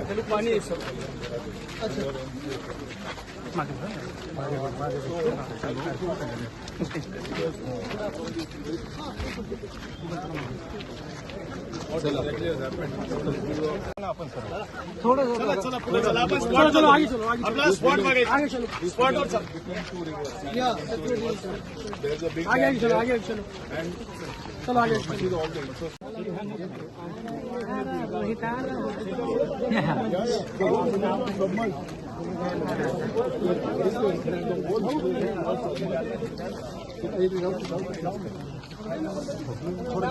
खाली पाणी आहे सर चलो आगे चलो. आगे आपला स्पॉट बघायचा आगे चलो. या आगे आगे चलो. आगे चलो. चलो आगे थोडं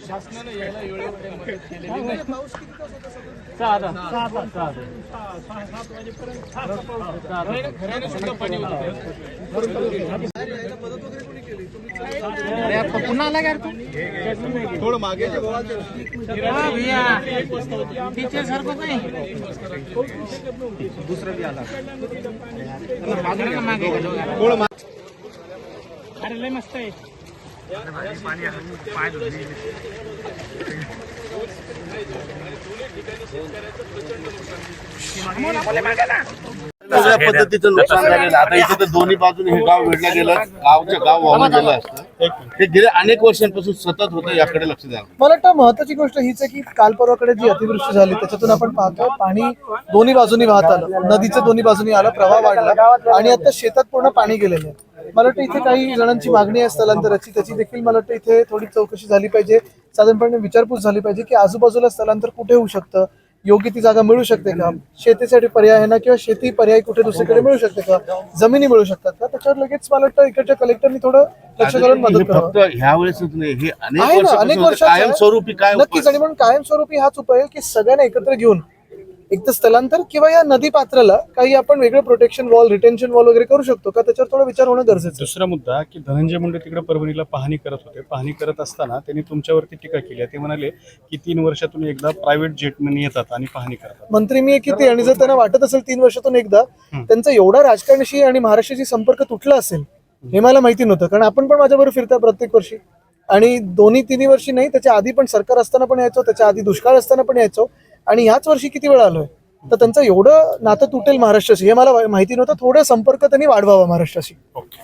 शासनाने यायला वेळेवर मदत केलेली नाही सहा सहा सहा सहा सात वाजेपर्यंत खऱ्याने- सुद्धा पाणी होतं पुन्हा आला का थोडं मागे टीचर सारखं नाही. थोडं अरे लय मस्त आहे. सगळ्या पद्धतीचं नुकसान झालेलं आहे. आता इथे तर दोन्ही बाजूने हे गाव वेढलं गेलं गावचं गाव वाहून गेलं असतं. हे गेल्या अनेक वर्षांपासून सतत होतं याकडे लक्ष द्या मला वाटतं महत्वाची गोष्ट हीच आहे की काल परवाकडे जी अतिवृष्टी झाली त्याच्यातून आपण पाहतो पाणी दोन्ही बाजूनी वाहत आलं. नदीच्या दोन्ही बाजूनी आलं प्रवाह वाढला आणि आता शेतात पूर्ण पाणी गेलेलं आहे. मला वाटतं इथे काही जणांची मागणी आहे स्थलांतराची त्याची देखील मला वाटतं इथे थोडी चौकशी झाली पाहिजे. साधारणपणे विचारपूस झाली पाहिजे की आजूबाजूला स्थलांतर कुठे होऊ शकतं? योग्य ती जागा मिळू शकते का? शेतीसाठी पर्याय आहे ना किंवा शेती पर्याय कुठे दुसरीकडे मिळू शकते का? जमिनी मिळू शकतात का? त्याच्यावर लगेच मला वाटतं इकडच्या कलेक्टरनी थोडं लक्ष घालून मदत फक्त ह्या हे अनेक आहे. कायमस्वरूपी काय नक्कीच आणि म्हणून कायमस्वरूपी हाच उपाय आहे की सगळ्यांना एकत्र घेऊन एक तर स्थलांतर किंवा या नदी पात्राला काही आपण वेगळं प्रोटेक्शन वॉल रिटेन्शन वॉल वगैरे करू शकतो का? त्याच्यावर थोडा विचार होणं गरजेचं दुसरा मुद्दा की धनंजय मुंडे तिकडे परभणीला पाहणी करत होते. पाहणी करत असताना त्यांनी तुमच्यावरती टीका केली. ते म्हणाले की तीन वर्षातून एकदा प्रायव्हेट जेटने येतात आणि पाहणी करतात. मंत्री मी किती आणि जर त्यांना वाटत असेल तीन वर्षातून एकदा त्यांचा एवढा राजकारणाशी आणि महाराष्ट्राशी संपर्क तुटला असेल हे मला माहिती नव्हतं. कारण आपण पण माझ्याबरोबर फिरता प्रत्येक वर्षी. आणि दोन्ही तिन्ही वर्षी नाही त्याच्या आधी पण सरकार असताना पण यायचो त्याच्या आधी दुष्काळ असताना पण यायचो. आणि याच वर्षी किती वेळा आलोय? तर त्यांचं एवढं नातं तुटेल महाराष्ट्राशी. हे मला माहिती नव्हतं. थोडं संपर्क त्यांनी वाढवावा महाराष्ट्राशी. ओके.